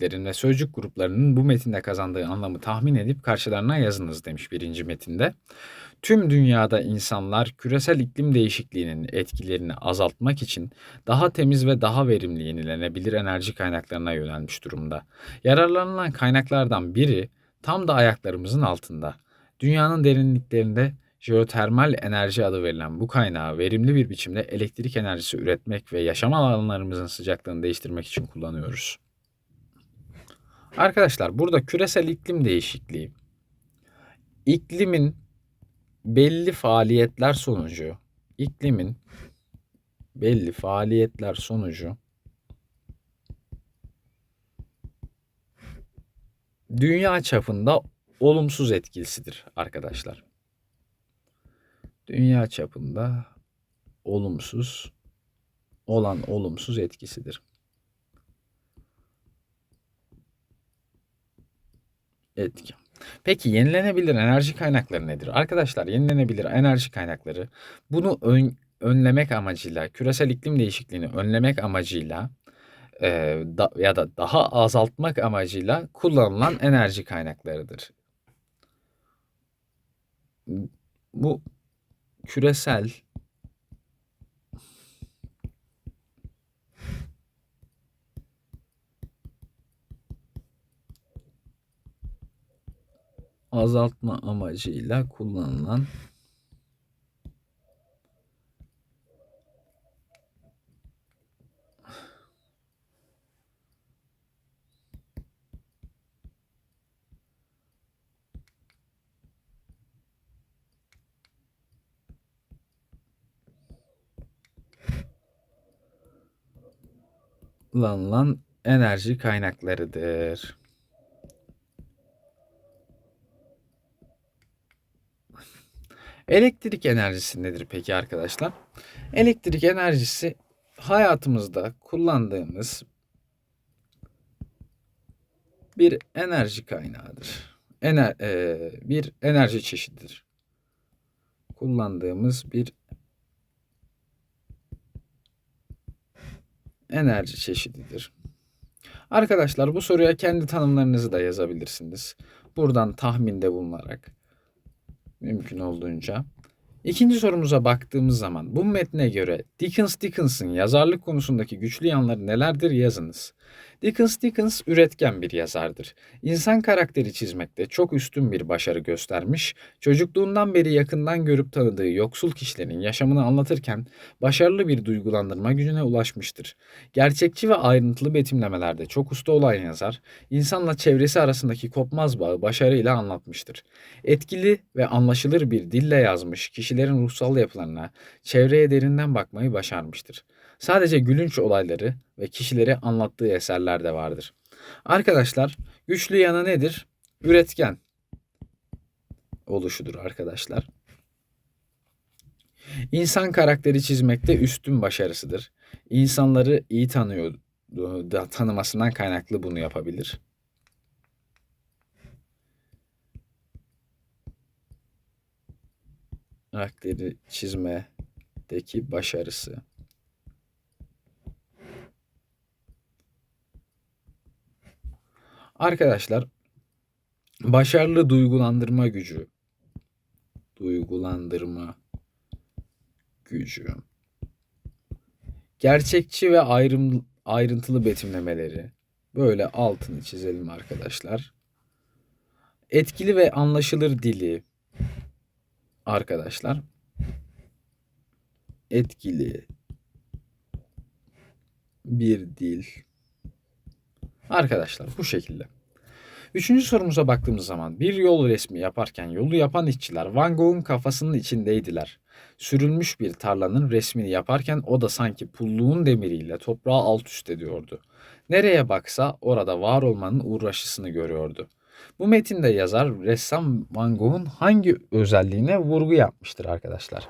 sözcüklerin ve sözcük gruplarının bu metinde kazandığı anlamı tahmin edip karşılarına yazınız demiş birinci metinde. Tüm dünyada insanlar küresel iklim değişikliğinin etkilerini azaltmak için daha temiz ve daha verimli yenilenebilir enerji kaynaklarına yönelmiş durumda. Yararlanılan kaynaklardan biri tam da ayaklarımızın altında. Dünyanın derinliklerinde jeotermal enerji adı verilen bu kaynağı verimli bir biçimde elektrik enerjisi üretmek ve yaşam alanlarımızın sıcaklığını değiştirmek için kullanıyoruz. Arkadaşlar burada küresel iklim değişikliği iklimin belli faaliyetler sonucu iklimin belli faaliyetler sonucu dünya çapında olumsuz etkisidir arkadaşlar. Dünya çapında olumsuz olan olumsuz etkisidir. Etki. Peki yenilenebilir enerji kaynakları nedir? Arkadaşlar yenilenebilir enerji kaynakları bunu ön, önlemek amacıyla, küresel iklim değişikliğini önlemek amacıyla e, da, ya da daha azaltmak amacıyla kullanılan enerji kaynaklarıdır. Bu küresel azaltma amacıyla kullanılan kullanılan enerji kaynaklarıdır. Elektrik enerjisi nedir peki arkadaşlar? Elektrik enerjisi hayatımızda kullandığımız bir enerji kaynağıdır. Ener, e, bir enerji çeşididir. Kullandığımız bir enerji çeşididir. Arkadaşlar bu soruya kendi tanımlarınızı da yazabilirsiniz. Buradan tahminde bulunarak mümkün olduğunca. İkinci sorumuza baktığımız zaman bu metne göre Dickens Dickens'ın yazarlık konusundaki güçlü yanları nelerdir yazınız. Dickens Dickens üretken bir yazardır. İnsan karakteri çizmekte çok üstün bir başarı göstermiş, çocukluğundan beri yakından görüp tanıdığı yoksul kişilerin yaşamını anlatırken başarılı bir duygulandırma gücüne ulaşmıştır. Gerçekçi ve ayrıntılı betimlemelerde çok usta olan yazar, insanla çevresi arasındaki kopmaz bağı başarıyla anlatmıştır. Etkili ve anlaşılır bir dille yazmış, kişilerin ruhsal yapılarına, çevreye derinden bakmayı başarmıştır. Sadece gülünç olayları ve kişileri anlattığı eserler de vardır. Arkadaşlar güçlü yanı nedir? Üretken oluşudur arkadaşlar. İnsan karakteri çizmekte üstün başarısıdır. İnsanları iyi tanıyor, da tanımasından kaynaklı bunu yapabilir. Karakteri çizmedeki başarısı. Arkadaşlar başarılı duygulandırma gücü. Duygulandırma gücü. Gerçekçi ve ayrım, ayrıntılı betimlemeleri. Böyle altını çizelim arkadaşlar. Etkili ve anlaşılır dili. Arkadaşlar. Etkili bir dil. Arkadaşlar bu şekilde. Üçüncü sorumuza baktığımız zaman bir yol resmi yaparken yolu yapan işçiler Van Gogh'un kafasının içindeydiler. Sürülmüş bir tarlanın resmini yaparken o da sanki pulluğun demiriyle toprağı alt üst ediyordu. Nereye baksa orada var olmanın uğraşısını görüyordu. Bu metinde yazar ressam Van Gogh'un hangi özelliğine vurgu yapmıştır arkadaşlar.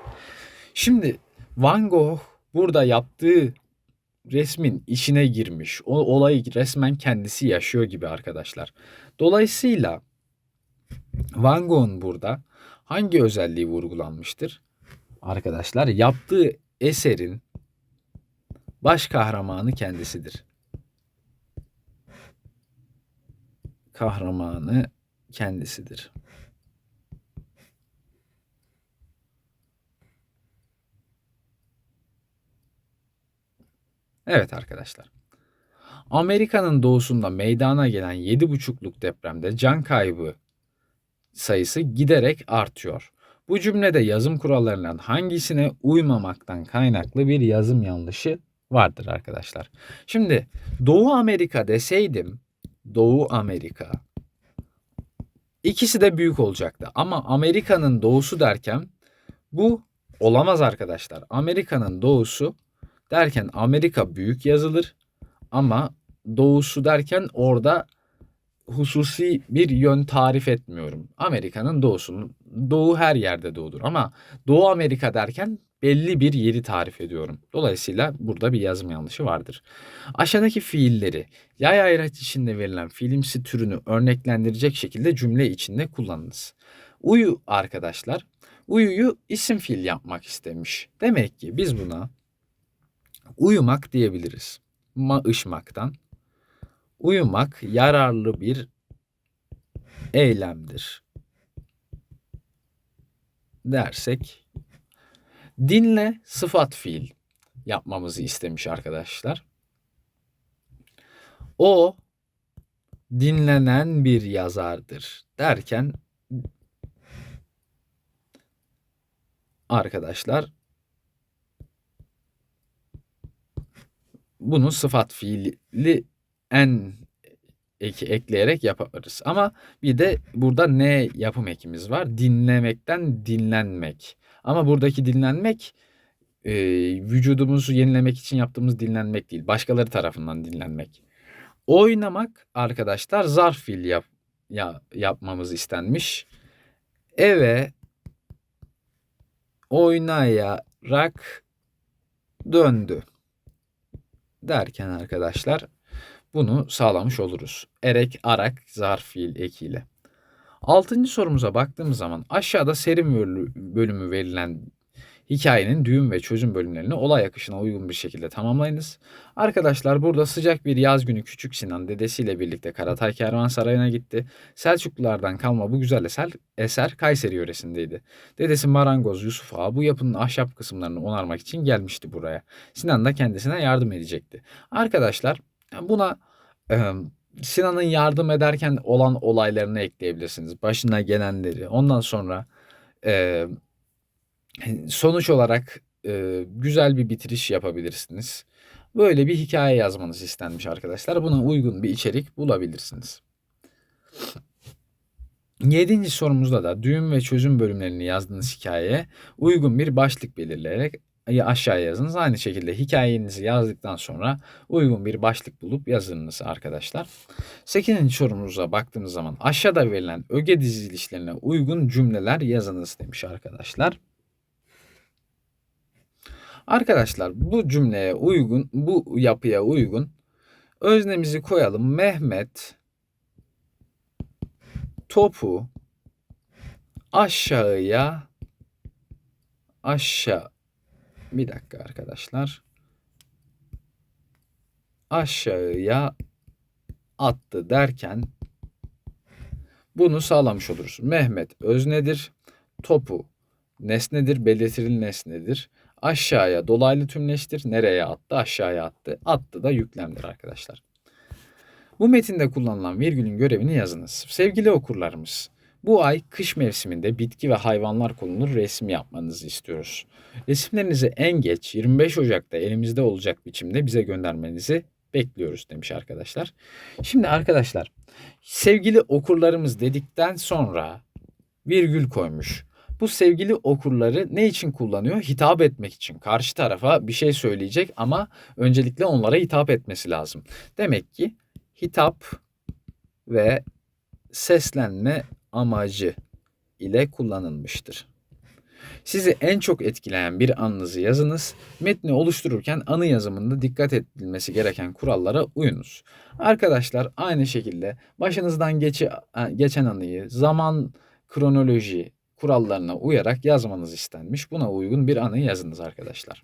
Şimdi Van Gogh burada yaptığı resmin içine girmiş. O olayı resmen kendisi yaşıyor gibi arkadaşlar. Dolayısıyla Van Gogh'un burada hangi özelliği vurgulanmıştır? Arkadaşlar yaptığı eserin baş kahramanı kendisidir. kahramanı kendisidir. Evet arkadaşlar. Amerika'nın doğusunda meydana gelen 7,5'luk depremde can kaybı sayısı giderek artıyor. Bu cümlede yazım kurallarından hangisine uymamaktan kaynaklı bir yazım yanlışı vardır arkadaşlar. Şimdi Doğu Amerika deseydim Doğu Amerika ikisi de büyük olacaktı. Ama Amerika'nın doğusu derken bu olamaz arkadaşlar. Amerika'nın doğusu derken Amerika büyük yazılır ama doğusu derken orada hususi bir yön tarif etmiyorum. Amerika'nın doğusunun doğu her yerde doğudur ama Doğu Amerika derken belli bir yeri tarif ediyorum. Dolayısıyla burada bir yazım yanlışı vardır. Aşağıdaki fiilleri yay ayraç içinde verilen fiilimsi türünü örneklendirecek şekilde cümle içinde kullanınız. Uyu arkadaşlar. Uyuyu isim fiil yapmak istemiş. Demek ki biz buna uyumak diyebiliriz. Maışmaktan. Uyumak yararlı bir eylemdir dersek dinle sıfat fiil yapmamızı istemiş arkadaşlar. O dinlenen bir yazardır derken arkadaşlar bunu sıfat fiili en eki ekleyerek yaparız. Ama bir de burada ne yapım ekimiz var? Dinlemekten dinlenmek. Ama buradaki dinlenmek e, vücudumuzu yenilemek için yaptığımız dinlenmek değil. Başkaları tarafından dinlenmek. Oynamak arkadaşlar zarf fiil yap, ya, yapmamız istenmiş. Eve oynayarak döndü derken arkadaşlar bunu sağlamış oluruz. Erek, arak, zarf fiil ekiyle. Altıncı sorumuza baktığımız zaman aşağıda serim bölümü verilen hikayenin düğüm ve çözüm bölümlerini olay akışına uygun bir şekilde tamamlayınız. Arkadaşlar burada sıcak bir yaz günü Küçük Sinan dedesiyle birlikte Karatay Kervansarayı'na gitti. Selçuklulardan kalma bu güzel eser, eser Kayseri yöresindeydi. Dedesi marangoz Yusuf Ağa bu yapının ahşap kısımlarını onarmak için gelmişti buraya. Sinan da kendisine yardım edecekti. Arkadaşlar buna e, Sinan'ın yardım ederken olan olaylarını ekleyebilirsiniz. Başına gelenleri. Ondan sonra e, sonuç olarak e, güzel bir bitiriş yapabilirsiniz. Böyle bir hikaye yazmanız istenmiş arkadaşlar. Buna uygun bir içerik bulabilirsiniz. Yedinci sorumuzda da düğüm ve çözüm bölümlerini yazdığınız hikayeye uygun bir başlık belirleyerek aşağıya yazınız. Aynı şekilde hikayenizi yazdıktan sonra uygun bir başlık bulup yazınız arkadaşlar. 8. sorumuza baktığımız zaman aşağıda verilen öge dizilişlerine uygun cümleler yazınız demiş arkadaşlar. Arkadaşlar bu cümleye uygun, bu yapıya uygun öznemizi koyalım. Mehmet topu aşağıya aşağı bir dakika arkadaşlar. Aşağıya attı derken bunu sağlamış oluruz. Mehmet öznedir. Topu nesnedir, belirtili nesnedir. Aşağıya dolaylı tümleştir. Nereye attı? Aşağıya attı. Attı da yüklemdir arkadaşlar. Bu metinde kullanılan virgülün görevini yazınız. Sevgili okurlarımız, bu ay kış mevsiminde bitki ve hayvanlar konulu resim yapmanızı istiyoruz. Resimlerinizi en geç 25 Ocak'ta elimizde olacak biçimde bize göndermenizi bekliyoruz demiş arkadaşlar. Şimdi arkadaşlar sevgili okurlarımız dedikten sonra virgül koymuş. Bu sevgili okurları ne için kullanıyor? Hitap etmek için. Karşı tarafa bir şey söyleyecek ama öncelikle onlara hitap etmesi lazım. Demek ki hitap ve seslenme amacı ile kullanılmıştır. Sizi en çok etkileyen bir anınızı yazınız. Metni oluştururken anı yazımında dikkat edilmesi gereken kurallara uyunuz. Arkadaşlar aynı şekilde başınızdan geçi, geçen anıyı zaman kronoloji kurallarına uyarak yazmanız istenmiş. Buna uygun bir anı yazınız arkadaşlar.